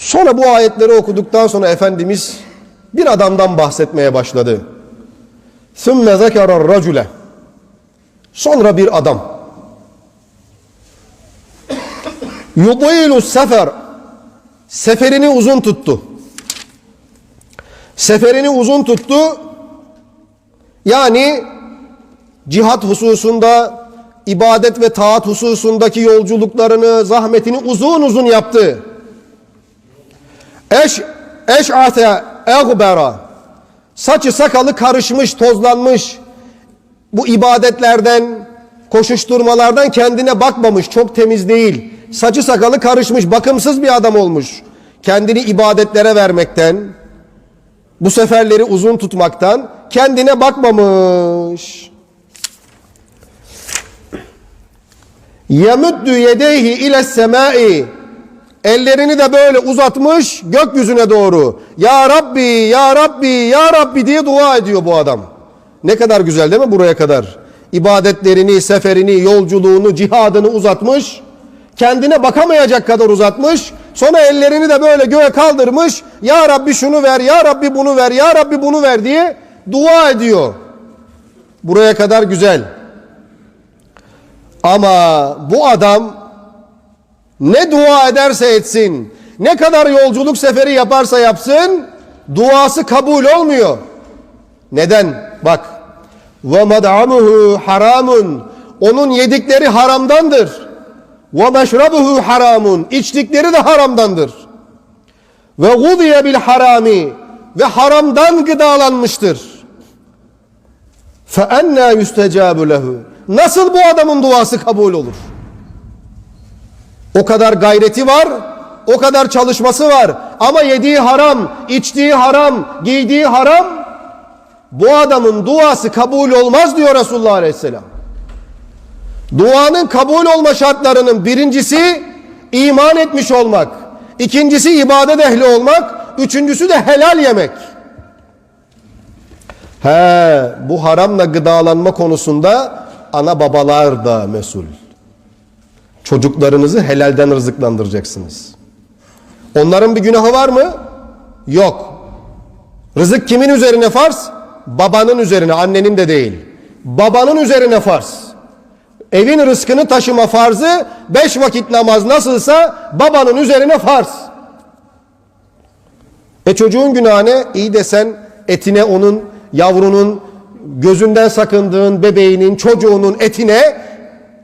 Sonra bu ayetleri okuduktan sonra Efendimiz bir adamdan bahsetmeye başladı. ثُمَّ ذَكَرَ الرَّجُلَ Sonra bir adam. يُطِيلُ sefer Seferini uzun tuttu. Seferini uzun tuttu. Yani cihat hususunda, ibadet ve taat hususundaki yolculuklarını, zahmetini uzun uzun yaptı. Eş eş'ate egbera saçı sakalı karışmış, tozlanmış. Bu ibadetlerden, koşuşturmalardan kendine bakmamış, çok temiz değil. Saçı sakalı karışmış, bakımsız bir adam olmuş. Kendini ibadetlere vermekten, bu seferleri uzun tutmaktan kendine bakmamış. Yemüddü yedeyhi ile semai Ellerini de böyle uzatmış gökyüzüne doğru. Ya Rabbi, Ya Rabbi, Ya Rabbi diye dua ediyor bu adam. Ne kadar güzel değil mi buraya kadar? İbadetlerini, seferini, yolculuğunu, cihadını uzatmış. Kendine bakamayacak kadar uzatmış. Sonra ellerini de böyle göğe kaldırmış. Ya Rabbi şunu ver, Ya Rabbi bunu ver, Ya Rabbi bunu ver diye dua ediyor. Buraya kadar güzel. Ama bu adam ne dua ederse etsin, ne kadar yolculuk seferi yaparsa yapsın, duası kabul olmuyor. Neden? Bak. Ve mad'amuhu haramun. Onun yedikleri haramdandır. Ve meşrabuhu haramun. İçtikleri de haramdandır. Ve gudiye bil harami. Ve haramdan gıdalanmıştır. Fe enna yustecabu lehu. Nasıl bu adamın duası kabul olur? O kadar gayreti var, o kadar çalışması var. Ama yediği haram, içtiği haram, giydiği haram. Bu adamın duası kabul olmaz diyor Resulullah Aleyhisselam. Duanın kabul olma şartlarının birincisi iman etmiş olmak. ikincisi ibadet ehli olmak. Üçüncüsü de helal yemek. He, bu haramla gıdalanma konusunda ana babalar da mesul. Çocuklarınızı helalden rızıklandıracaksınız. Onların bir günahı var mı? Yok. Rızık kimin üzerine farz? Babanın üzerine, annenin de değil. Babanın üzerine farz. Evin rızkını taşıma farzı beş vakit namaz nasılsa babanın üzerine farz. E çocuğun günahı ne? İyi desen etine onun, yavrunun, gözünden sakındığın bebeğinin, çocuğunun etine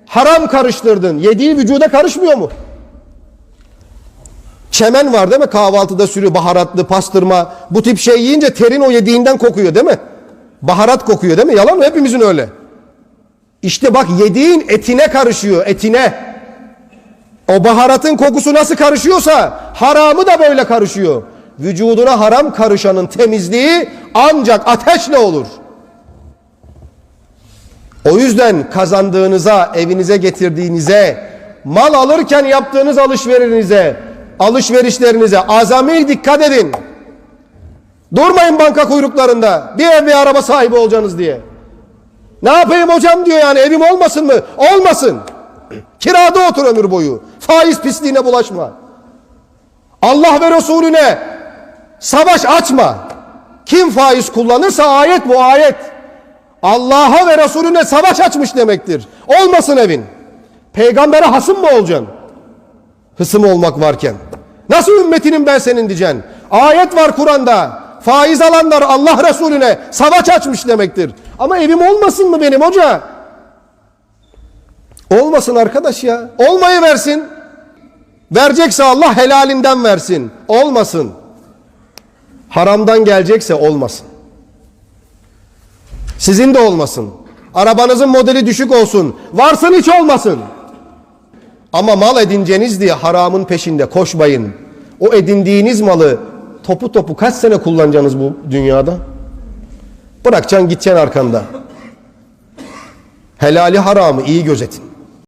haram karıştırdın. Yediği vücuda karışmıyor mu? Çemen var değil mi? Kahvaltıda sürü baharatlı pastırma. Bu tip şey yiyince terin o yediğinden kokuyor değil mi? Baharat kokuyor değil mi? Yalan mı? Hepimizin öyle. İşte bak yediğin etine karışıyor. Etine. O baharatın kokusu nasıl karışıyorsa haramı da böyle karışıyor. Vücuduna haram karışanın temizliği ancak ateşle olur. O yüzden kazandığınıza, evinize getirdiğinize, mal alırken yaptığınız alışverinize, alışverişlerinize azami dikkat edin. Durmayın banka kuyruklarında. Bir ev bir araba sahibi olacaksınız diye. Ne yapayım hocam diyor yani evim olmasın mı? Olmasın. Kirada otur ömür boyu. Faiz pisliğine bulaşma. Allah ve Resulüne savaş açma. Kim faiz kullanırsa ayet bu ayet. Allah'a ve Resulüne savaş açmış demektir. Olmasın evin. Peygambere hasım mı olacaksın? Hısım olmak varken. Nasıl ümmetinim ben senin diyeceksin. Ayet var Kur'an'da. Faiz alanlar Allah Resulüne savaş açmış demektir. Ama evim olmasın mı benim hoca? Olmasın arkadaş ya. Olmayı versin. Verecekse Allah helalinden versin. Olmasın. Haramdan gelecekse olmasın. Sizin de olmasın. Arabanızın modeli düşük olsun. Varsın hiç olmasın. Ama mal edineceğiniz diye haramın peşinde koşmayın. O edindiğiniz malı topu topu kaç sene kullanacaksınız bu dünyada? Bırakacaksın gideceksin arkanda. Helali haramı iyi gözetin.